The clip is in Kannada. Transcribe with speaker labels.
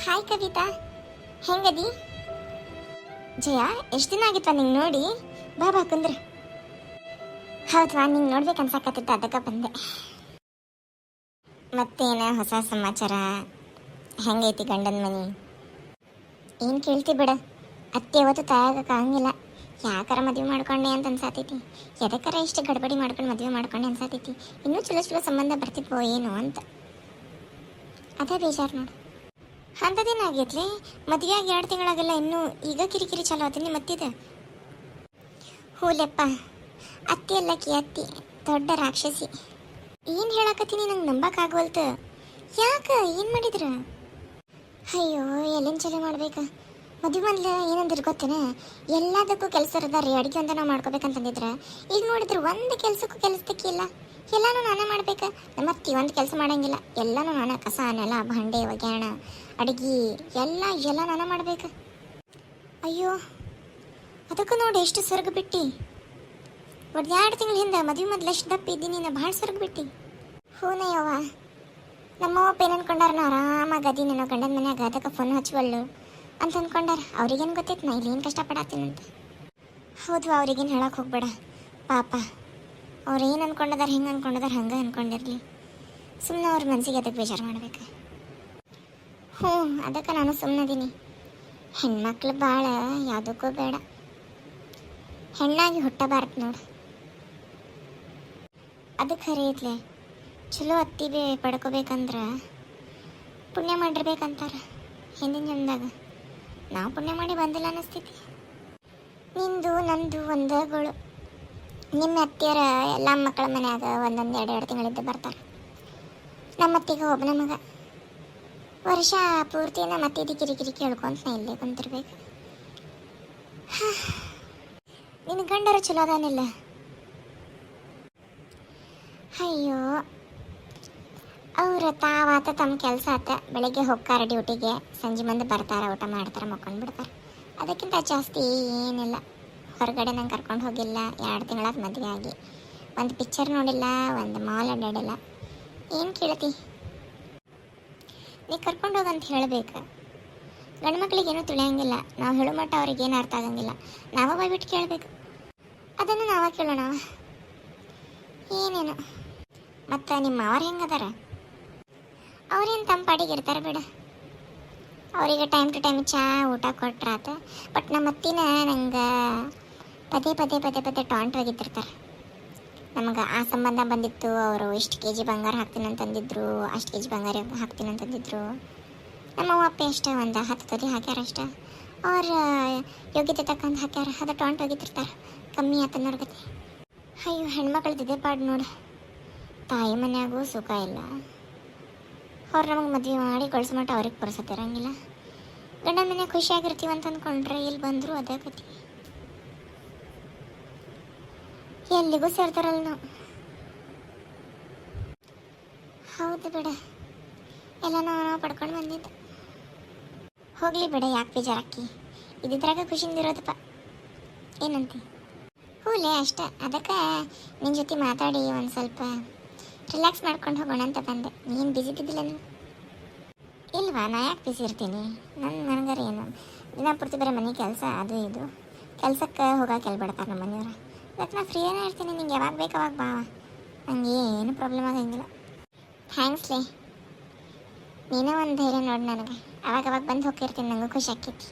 Speaker 1: ಹಾಯ್ ಕವಿತಾ. ಹೆಂಗದಿ? ಜಯ, ಎಷ್ಟು ದಿನ ಆಗಿತ್ವಾ ನಿಂಗೆ ನೋಡಿ? ಬಾ ಬಾ ಹೌದಾ ನಿಂಗೆ ನೋಡ್ಬೇಕು ಅನ್ಸಕತ್ತಿತ್ತು ಅದಕ್ಕೆ ಬಂದೆ. ಮತ್ತೇನ ಹೊಸ ಸಮಾಚಾರ? ಹೆಂಗೈತಿ ಗಂಡನ ಮನಿ? ಏನು ಕೇಳ್ತಿ ಬಿಡ. ಅತ್ತೆ ಯಾವತ್ತು ತಾಯಾಗಕ್ಕೆ ಆಗಂಗಿಲ್ಲ. ಯಾಕಾರ ಮದುವೆ ಮಾಡ್ಕೊಂಡೆ ಅಂತ ಅನ್ಸಾತೈತಿ? ಎದಕ್ಕಾರ ಇಷ್ಟು ಗಡ್ಬಡಿ ಮಾಡ್ಕೊಂಡು ಮದುವೆ ಮಾಡ್ಕೊಂಡೆ ಅನ್ಸಾತೈತಿ? ಇನ್ನೂ ಚಲೋ ಚಲೋ ಸಂಬಂಧ ಬರ್ತಿದ್ವೋ ಏನು ಅಂತ. ಅದೇ ಬೇಜಾರು ನೋಡು. ಅಂಥದ್ದೇನು ಆಗೈತ್ಲಿ ಮದುವೆ ಆಗಿ ಎರಡು ತಿಂಗಳಾಗೆಲ್ಲ, ಇನ್ನೂ ಈಗ ಕಿರಿಕಿರಿ ಚಲೋ ಆತೀನಿ ಮತ್ತಿದೆ? ಹೂಲೆಪ್ಪ, ಅತ್ತಿ ಅಲ್ಲಕ್ಕಿ ಅತ್ತಿ, ದೊಡ್ಡ ರಾಕ್ಷಸಿ. ಏನು ಹೇಳಕತ್ತೀನಿ ನಂಗೆ ನಂಬಕ್ಕಾಗವಲ್ತ ಯಾಕ? ಏನು ಮಾಡಿದ್ರ? ಅಯ್ಯೋ, ಎಲ್ಲಿನ ಚಲೋ ಮಾಡ್ಬೇಕ? ಮದುವೆ ಮೊದ್ಲು ಏನಂದ್ರೆ ಗೊತ್ತೇನೆ? ಎಲ್ಲದಕ್ಕೂ ಕೆಲಸ ಇರದಾರಿ ಅಡುಗೆ ಅಂತ ನಾವು ಮಾಡ್ಕೋಬೇಕಂತಂದಿದ್ರೆ. ಈಗ ನೋಡಿದ್ರೆ ಒಂದು ಕೆಲಸಕ್ಕೂ ಕೆಲಸದಕ್ಕೆ ಇಲ್ಲ. ಎಲ್ಲಾನು ನಾನೇ ಮಾಡ್ಬೇಕು. ನಮ್ಮ ಅತ್ತಿ ಒಂದು ಕೆಲಸ ಮಾಡಂಗಿಲ್ಲ. ಎಲ್ಲಾನು ನಾನೇ ಕಸ, ನೆಲ ಬಂಡೆ ಒಗ್ಯಾಣ, ಅಡುಗೆ, ಎಲ್ಲ ಎಲ್ಲ ನಾನೇ ಮಾಡ್ಬೇಕು. ಅಯ್ಯೋ, ಅದಕ್ಕೂ ನೋಡಿ ಎಷ್ಟು ಸ್ವರ್ಗ ಬಿಟ್ಟಿ. ಒಂದು ಎರಡು ತಿಂಗಳ ಹಿಂದೆ ಮದುವೆ ಮೊದಲು ಎಷ್ಟು ದಪ್ಪ ಇದ್ದೀನಿ ನಾ ಭಾಳ ಸ್ವರ್ಗ ಬಿಟ್ಟಿ. ಹೂನೇ ನಮ್ಮ ನಮ್ಮವ್ವ ಏನು ಅನ್ಕೊಂಡಾರ ನಾ ಆರಾಮಾಗಿ ಅದೀನಿ ನನ್ನ ಗಂಡನ ಮನ್ಯಾಗ ಅದಕ್ಕೆ ಫೋನ್ ಹಚ್ಚುವಳ್ಳು ಅಂತ ಅಂದ್ಕೊಂಡಾರ ಅವ್ರಿಗೇನು ಗೊತ್ತೈತೆ ನಾ ಇಲ್ಲಿ ಏನು ಅಂತ. ಹೌದು ಅವ್ರಿಗೇನು ಹೇಳಕ್ಕೆ ಹೋಗ್ಬೇಡ. ಪಾಪ ಅವ್ರು ಏನು ಅನ್ಕೊಂಡಿದ್ದಾರೆ ಹೆಂಗೆ ಅನ್ಕೊಂಡಿದ್ದಾರೆ ಹಂಗೆ ಅನ್ಕೊಂಡಿರ್ಲಿ. ಸುಮ್ಮನೆ ಅವ್ರ ಮನಸ್ಸಿಗೆ ಅದಕ್ಕೆ ಬೇಜಾರು ಮಾಡ್ಬೇಕು. ಹ್ಞೂ, ಅದಕ್ಕೆ ನಾನು ಸುಮ್ಮನದೀನಿ ಹೆಣ್ಮಕ್ಳು ಭಾಳ ಯಾವುದಕ್ಕೂ ಬೇಡ. ಹೆಣ್ಣಾಗಿ ಹುಟ್ಟಬಾರ್ದು ನೋಡು. ಅದು ಖರೆ ಐತ್ಲೆ ಚಲೋ ಅತ್ತಿ ಬೇ, ಪಡ್ಕೋಬೇಕಂದ್ರೆ ಪುಣ್ಯ ಮಾಡಿರ್ಬೇಕಂತಾರೆ ಹಿಂದಿನ ಜನ್ಮದಾಗ. ನಾವು ಪುಣ್ಯ ಮಾಡಿ ಬಂದಿಲ್ಲ ಅನ್ನಿಸ್ತೈತಿ. ನಿಂದು, ನಂದು ಒಂದಗಳು. ನಿಮ್ಮ ಅತ್ತಿಯರ ಎಲ್ಲ ಮಕ್ಕಳ ಮನ್ಯಾಗ ಒಂದೊಂದು ಎರಡು ಎರಡು ತಿಂಗಳಿದ್ದು ಬರ್ತಾರೆ. ನಮ್ಮ ಅತ್ತಿಗೆ ಒಬ್ಬನ ಮಗ. ವರ್ಷ ಪೂರ್ತಿ ನಮ್ಮ ಅತ್ತಿದ್ದು ಕಿರಿಕಿರಿ ಕೇಳ್ಕೊಂತ ನಾ ಇಲ್ಲೇ ಕುಂತಿರ್ಬೇಕು. ನಿನ್ನ ಗಂಡರು ಚಲೋ ಅದಾನಿಲ್ಲ. ಅಯ್ಯೋ, ಅವ್ರ ತಾವಾತ ತಮ್ಮ ಕೆಲಸ ಆತ ಬೆಳಗ್ಗೆ ಹೋಗ್ತಾರ ಡ್ಯೂಟಿಗೆ, ಸಂಜೆ ಮಂದಿ ಬರ್ತಾರೆ, ಊಟ ಮಾಡ್ತಾರೆ, ಮಕ್ಕೊಂಡು ಬಿಡ್ತಾರೆ. ಅದಕ್ಕಿಂತ ಜಾಸ್ತಿ ಏನಿಲ್ಲ. ಹೊರಗಡೆ ನಂಗೆ ಕರ್ಕೊಂಡು ಹೋಗಿಲ್ಲ. ಎರಡು ತಿಂಗಳಾದ ಮದುವೆ ಆಗಿ. ಒಂದು ಪಿಕ್ಚರ್ ನೋಡಿಲ್ಲ, ಒಂದು ಮಾಲ್ ಅಡ್ಡಾಡಿಲ್ಲ ಏನು ಕೇಳ್ತಿ? ನೀ ಕರ್ಕೊಂಡು ಹೋಗಂತ ಹೇಳಬೇಕು. ಗಂಡು ಮಕ್ಳಿಗೆ ಏನೂ ತಿಳಿಯಂಗಿಲ್ಲ. ನಾವು ಹೇಳೋ ಮಟ್ಟ ಅವ್ರಿಗೆ ಏನು ಅರ್ಥ ಆಗಂಗಿಲ್ಲ. ನಾವ ಬಾಯ್ಬಿಟ್ಟು ಕೇಳಬೇಕು. ಅದನ್ನು ನಾವ ಕೇಳೋಣ. ಏನೇನು? ಮತ್ತು ನಿಮ್ಮ ಅವ್ರು ಹೆಂಗದಾರ? ಅವ್ರೇನು ತಮ್ಮ ಪಾಡಿಗೆ ಇರ್ತಾರೆ ಬಿಡ. ಅವರಿಗೆ ಟೈಮ್ ಟು ಟೈಮ್ ಚಾ, ಊಟ ಕೊಟ್ರಾತ. ಬಟ್ ನಮ್ಮ ಅತ್ತಿನ ನಂಗೆ ಪದೇ ಪದೇ ಪದೇ ಪದೇ ಟಾಂಟ್ ಆಗಿದ್ದಿರ್ತಾರೆ ನಮಗೆ ಆ ಸಂಬಂಧ ಬಂದಿತ್ತು, ಅವರು ಇಷ್ಟು ಕೆ ಜಿ ಬಂಗಾರ ಹಾಕ್ತೀನಿ ಅಂತಂದಿದ್ರು ಅಷ್ಟು ಕೆ ಜಿ ಬಂಗಾರ ಹಾಕ್ತೀನಿ ಅಂತಂದಿದ್ರು ನಮ್ಮ ಅಪ್ಪ ಅಷ್ಟೇ, ಒಂದು ಹತ್ತು ತೊಲಿ ಹಾಕ್ಯಾರ ಅಷ್ಟೇ. ಅವ್ರ ಯೋಗ್ಯತೆ ತಕ್ಕಂತ ಹಾಕ್ಯಾರ, ಅದು ಟಾಂಟ್ ಒಗಿತಿರ್ತಾರೆ, ಕಮ್ಮಿ ಆತ ನೋಡ್ಕತಿ ಅಯ್ಯೋ ಹೆಣ್ಮಕ್ಳದ್ದು ಪಾಡು ನೋಡು. ತಾಯಿ ಮನೆಯಾಗೂ ಸುಖ ಇಲ್ಲ. ಅವ್ರು ನಮಗೆ ಮದುವೆ ಮಾಡಿ ಕಳ್ಸಿಮಟ್ಟ ಅವ್ರಿಗೆ ಪುರ್ಸತ್ತಿರಂಗಿಲ್ಲ ಗಂಡ ಮನೆ ಖುಷಿಯಾಗಿರ್ತೀವಿ ಅಂತ ಅಂದ್ಕೊಂಡ್ರೆ ಇಲ್ಲಿ ಬಂದರೂ ಅದೇ ಗತಿ. ಎಲ್ಲಿಗೂ ಸೇರ್ತಾರಲ್ಲ ನಾವು. ಹೌದು ಬಿಡ. ಎಲ್ಲ ನಾವು ನಾವು ಪಡ್ಕೊಂಡು ಬಂದಿದ್ದು. ಹೋಗ್ಲಿ ಬಿಡ ಯಾಕೆ ಬೇಜಾರಾಕಿ. ಇದ್ರಾಗ ಖುಷಿಯಿಂದ ಇರೋದಪ್ಪ. ಏನಂತಿ? ಹೂಲೆ ಅಷ್ಟೇ. ಅದಕ್ಕೆ ನಿನ್ನ ಜೊತೆ ಮಾತಾಡಿ ಒಂದು ಸ್ವಲ್ಪ ರಿಲ್ಯಾಕ್ಸ್ ಮಾಡ್ಕೊಂಡು ಹೋಗೋಣ ಅಂತ ಬಂದೆ. ನೀನು ಬಿಸಿ ಇದ್ದಿದ್ದಿಲ್ಲ ನೀವು ಇಲ್ವಾ? ನಾ ಯಾಕೆ ಬಿಸಿ ಇರ್ತೀನಿ? ನನ್ನ ನನಗಾರ ಏನು? ದಿನ ಪೂರ್ತಿ ಬರೋ ಮನೆ ಕೆಲಸ, ಅದು ಇದು. ಕೆಲಸಕ್ಕೆ ಹೋಗಕ್ಕೆ ಎಲ್ಬಿಡ್ತಾರೆ ನಮ್ಮ ಮನೆಯವ್ರು ಅದಕ್ಕೆ ಫ್ರೀ ಏನೇ ಇರ್ತೀನಿ. ನಿಂಗೆ ಯಾವಾಗ ಬೇಕು ಅವಾಗ ಬಾ. ನನಗೆ ಏನು ಪ್ರಾಬ್ಲಮ್ ಆಗಂಗಿಲ್ಲ. ಥ್ಯಾಂಕ್ಸ್ ಲೇ. ನೀನೇ ಒಂದು ಧೈರ್ಯ ನೋಡಿ ನನಗೆ. ಅವಾಗ ಅವಾಗ ಬಂದು ಹೋಗಿರ್ತೀನಿ ನನಗೂ ಖುಷಿ ಆಕೈತಿ